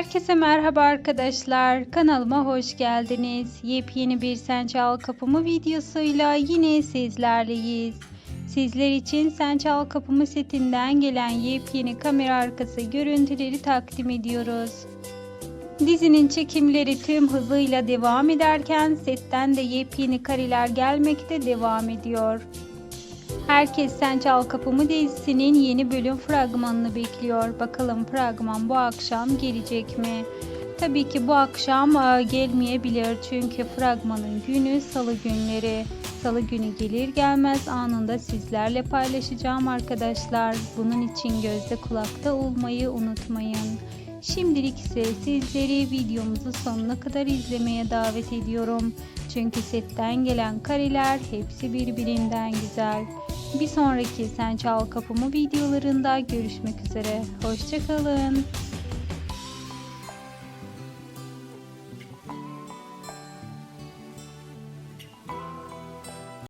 Herkese merhaba arkadaşlar. Kanalıma hoş geldiniz. Yepyeni bir Sen Çal Kapımı videosuyla yine sizlerleyiz. Sizler için Sen Çal Kapımı setinden gelen yepyeni kamera arkası görüntüleri takdim ediyoruz. Dizinin çekimleri tüm hızıyla devam ederken setten de yepyeni kareler gelmekte devam ediyor. Herkes Sen Çal Kapımı dizisinin yeni bölüm fragmanını bekliyor. Bakalım fragman bu akşam gelecek mi? Tabii ki bu akşam e, gelmeyebilir çünkü fragmanın günü salı günleri. Salı günü gelir gelmez anında sizlerle paylaşacağım arkadaşlar. Bunun için gözde kulakta olmayı unutmayın. Şimdilik ise sizleri videomuzu sonuna kadar izlemeye davet ediyorum. Çünkü setten gelen kareler hepsi birbirinden güzel. Bir sonraki Sen Çal Kapımı videolarında görüşmek üzere. Hoşçakalın.